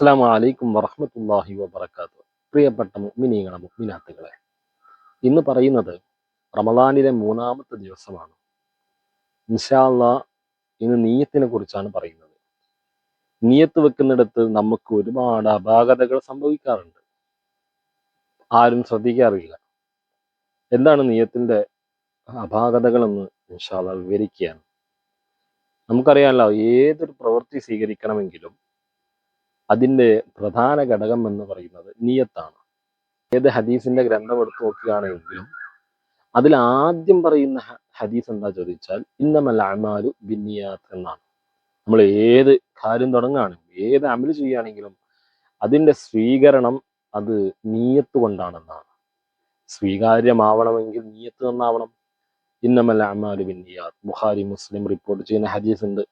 അസ്സാം വലൈക്കും വറഹമത്തല്ലാഹി വബർക്കാത്തു പ്രിയപ്പെട്ട മുഗ്മിനീങ്ങളെ മുഗ്മിനാത്തുകളെ ഇന്ന് പറയുന്നത് റമദാനിലെ മൂന്നാമത്തെ ദിവസമാണ്. ഇൻഷാല്ല ഇന്ന് നീയത്തിനെ കുറിച്ചാണ് പറയുന്നത്. നീയത്ത് വെക്കുന്നിടത്ത് നമുക്ക് ഒരുപാട് അപാകതകൾ സംഭവിക്കാറുണ്ട്. ആരും ശ്രദ്ധിക്കാറില്ല. എന്താണ് നീയത്തിന്റെ അപാകതകളെന്ന് ഇൻഷാല്ല വിവരിക്കുകയാണ്. നമുക്കറിയാമല്ലോ ഏതൊരു പ്രവൃത്തി സ്വീകരിക്കണമെങ്കിലും അതിന്റെ പ്രധാന ഘടകം എന്ന് പറയുന്നത് നീയത്താണ്. ഏത് ഹദീസിന്റെ ഗ്രന്ഥം എടുത്തു നോക്കുകയാണെങ്കിലും അതിൽ ആദ്യം പറയുന്ന ഹദീസ് എന്താ ചോദിച്ചാൽ ഇന്നമല്ല അമാലു ബിന്നിയാത്ത് എന്നാണ്. നമ്മൾ ഏത് കാര്യം തുടങ്ങുകയാണെങ്കിലും ഏത് അമൽ ചെയ്യുകയാണെങ്കിലും അതിന്റെ സ്വീകരണം അത് നീയത്ത് കൊണ്ടാണെന്നാണ്. സ്വീകാര്യമാവണമെങ്കിൽ നീയത്ത് നന്നാവണം. ഇന്നമല്ല അമാലു ബിന്നിയാത്ത്. ബുഹാരി മുസ്ലിം റിപ്പോർട്ട് ചെയ്യുന്ന ഹദീസ് ഉണ്ട്.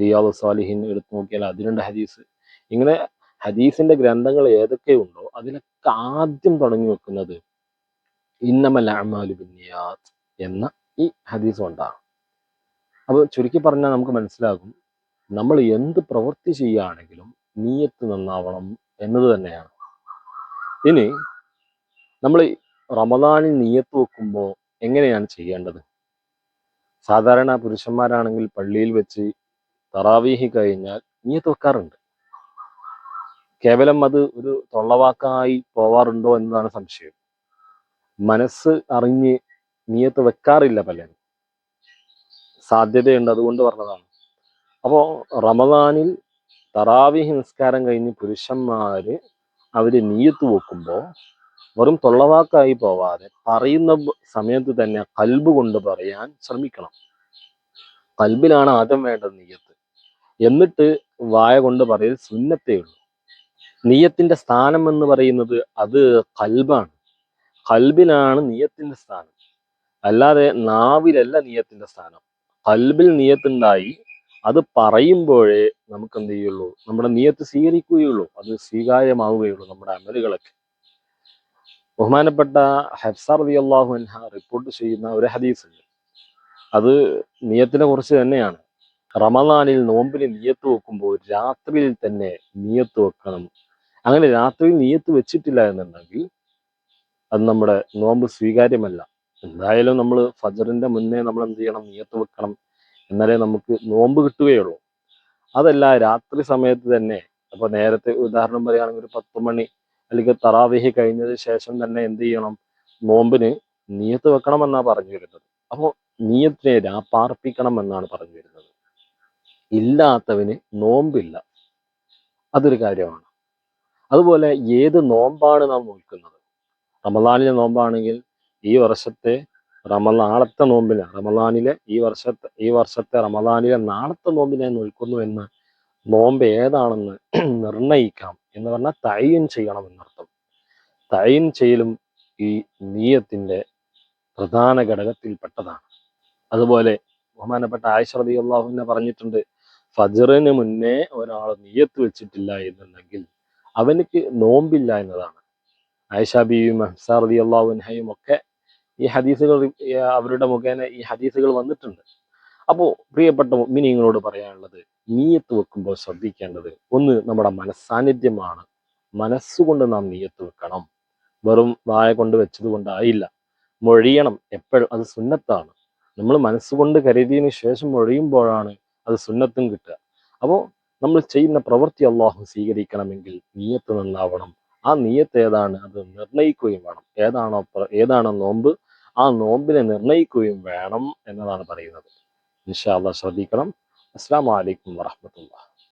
റിയാദ് സാലിഹിൻ എടുത്തു നോക്കിയാൽ അതിനുണ്ട് ഹദീസ്. ഇങ്ങനെ ഹദീസിന്റെ ഗ്രന്ഥങ്ങൾ ഏതൊക്കെയുണ്ടോ അതിലൊക്കെ ആദ്യം തുടങ്ങി വെക്കുന്നത് ഇന്നമൽ അമാലു എന്ന ഈ ഹദീസ് കൊണ്ടാണ്. അപ്പോൾ ചുരുക്കി പറഞ്ഞാൽ നമുക്ക് മനസ്സിലാകും നമ്മൾ എന്ത് പ്രവൃത്തി ചെയ്യുകയാണെങ്കിലും നീയത്ത് നന്നാവണം എന്നത് തന്നെയാണ്. ഇനി നമ്മൾ റമദാനിൽ നീയത്ത് വെക്കുമ്പോൾ എങ്ങനെയാണ് ചെയ്യേണ്ടത്? സാധാരണ പുരുഷന്മാരാണെങ്കിൽ പള്ളിയിൽ വെച്ച് തറാവീഹി കഴിഞ്ഞാൽ നീയത്ത് വെക്കാറുണ്ട്. കേവലം അത് ഒരു തൊള്ളവാക്കായി പോവാറുണ്ടോ എന്നതാണ് സംശയം. മനസ്സ് അറിഞ്ഞ് നീയത്ത് വെക്കാറില്ല പലരും. സാധ്യതയുണ്ട് അതുകൊണ്ട് പറഞ്ഞതാണ്. അപ്പോൾ റമദാനിൽ തറാവിഹ് നിസ്കാരം കഴിഞ്ഞ് പുരുഷന്മാര് അവർ നീയത്ത് വെക്കുമ്പോൾ വെറും തൊള്ളവാക്കായി പോവാതെ പറയുന്ന സമയത്ത് തന്നെ കൽബ് കൊണ്ട് പറയാൻ ശ്രമിക്കണം. കൽബിലാണ് ആദ്യം വേണ്ടത് നീയത്ത്. എന്നിട്ട് വായ കൊണ്ട് പറയൽ സുന്നത്തേ ഉള്ളൂ. നീയത്തിന്റെ സ്ഥാനം എന്ന് പറയുന്നത് അത് കൽബാണ്. കൽബിലാണ് നീയത്തിന്റെ സ്ഥാനം. അല്ലാതെ നാവിലല്ല നീയത്തിന്റെ സ്ഥാനം. കൽബിൽ നീയത്തുണ്ടായി അത് പറയുമ്പോഴേ നമുക്ക് എന്ത് ചെയ്യുള്ളൂ നമ്മുടെ നീയത്ത് സ്വീകരിക്കുകയുള്ളൂ അത് സ്വീകാര്യമാവുകയുള്ളൂ നമ്മുടെ അമലുകളൊക്കെ. ബഹുമാനപ്പെട്ട ഹെഫ്സാർ റതി അള്ളാഹു അൻഹ റിപ്പോർട്ട് ചെയ്യുന്ന ഒരു ഹദീസ് ഉണ്ട് അത് നീയത്തിനെ കുറിച്ച് തന്നെയാണ്. റമദാനിൽ നോമ്പിന് നീയത്ത് വെക്കുമ്പോൾ രാത്രിയിൽ തന്നെ നീയത്ത് വെക്കണം. അങ്ങനെ രാത്രിയിൽ നീയത്ത് വെച്ചിട്ടില്ല എന്നുണ്ടെങ്കിൽ അത് നമ്മുടെ നോമ്പ് സ്വീകാര്യമല്ല. എന്തായാലും നമ്മൾ ഫജറിന്റെ മുന്നേ നമ്മൾ എന്ത് ചെയ്യണം? നീയത്ത് വെക്കണം. എന്നാലേ നമുക്ക് നോമ്പ് കിട്ടുകയുള്ളൂ. അതല്ല രാത്രി സമയത്ത് തന്നെ അപ്പൊ നേരത്തെ ഉദാഹരണം പറയുകയാണെങ്കിൽ ഒരു പത്ത് മണി അല്ലെങ്കിൽ തറാവിഹി കഴിഞ്ഞതിന് ശേഷം തന്നെ എന്ത് ചെയ്യണം? നോമ്പിന് നീയത്ത് വെക്കണം എന്നാണ് പറഞ്ഞു വരുന്നത് അപ്പോൾ നീയത്തിനെ രാപ്പാർപ്പിക്കണം എന്നാണ് പറഞ്ഞു വരുന്നത് ഇല്ലാത്തവന് നോമ്പില്ല. അതൊരു കാര്യമാണ്. അതുപോലെ ഏത് നോമ്പാണ് നാം നോക്കുന്നത് റമദാനിലെ നോമ്പാണെങ്കിൽ ഈ വർഷത്തെ റമ നാളത്തെ നോമ്പിനെ റമദാനിലെ ഈ വർഷത്തെ ഈ വർഷത്തെ റമദാനിലെ നാളത്തെ നോമ്പിനെ നോക്കുന്നു എന്ന് നോമ്പ് ഏതാണെന്ന് നിർണയിക്കാം എന്ന് പറഞ്ഞാൽ തയ്യൻ ചെയ്യണം എന്നർത്ഥം തയ്യൻ ചെയ്യലും ഈ നീയത്തിന്റെ പ്രധാന ഘടകത്തിൽപ്പെട്ടതാണ്. അതുപോലെ ബഹുമാനപ്പെട്ട ആയിഷറതി അള്ളാഹുവിനെ പറഞ്ഞിട്ടുണ്ട് ഫജറിന് മുന്നേ ഒരാൾ നീയത്ത് വെച്ചിട്ടില്ല എന്നുണ്ടെങ്കിൽ അവനക്ക് നോമ്പില്ല എന്നതാണ്. ആയിഷ ബിയും ഹംസാർ അള്ളാഹുൻഹയും ഒക്കെ ഈ ഹദീസുകൾ അവരുടെ മുഖേന ഈ ഹദീസുകൾ വന്നിട്ടുണ്ട്. അപ്പോൾ പ്രിയപ്പെട്ട മിനിങ്ങളോട് പറയാനുള്ളത് നീയത്ത് വെക്കുമ്പോൾ ശ്രദ്ധിക്കേണ്ടത് ഒന്ന് നമ്മുടെ മനസ്സാന്നിധ്യമാണ്. മനസ്സുകൊണ്ട് നാം നീയത്ത് വെക്കണം. വെറും വായ കൊണ്ട് വെച്ചത് കൊണ്ടായില്ല. മൊഴിയണം എപ്പോഴും. അത് സുന്നത്താണ്. നമ്മൾ മനസ്സുകൊണ്ട് കരുതിയതിനു ശേഷം മൊഴിയുമ്പോഴാണ് അത് സുന്നത്തും കിട്ടുക. അപ്പോൾ നമ്മൾ ചെയ്യുന്ന പ്രവൃത്തി അള്ളാഹു സ്വീകരിക്കണമെങ്കിൽ നീയത്ത് നന്നാവണം. ആ നീയത്ത് ഏതാണ്? അത് നിർണയിക്കുകയും വേണം. ഏതാണോ ഏതാണോ നോമ്പ്? ആ നോമ്പിനെ നിർണയിക്കുകയും വേണം എന്നതാണ് പറയുന്നത്. ഇൻഷാ അള്ളാഹ് ശ്രദ്ധിക്കണം. അസ്സാം വലൈക്കും വാഹമത്തുള്ള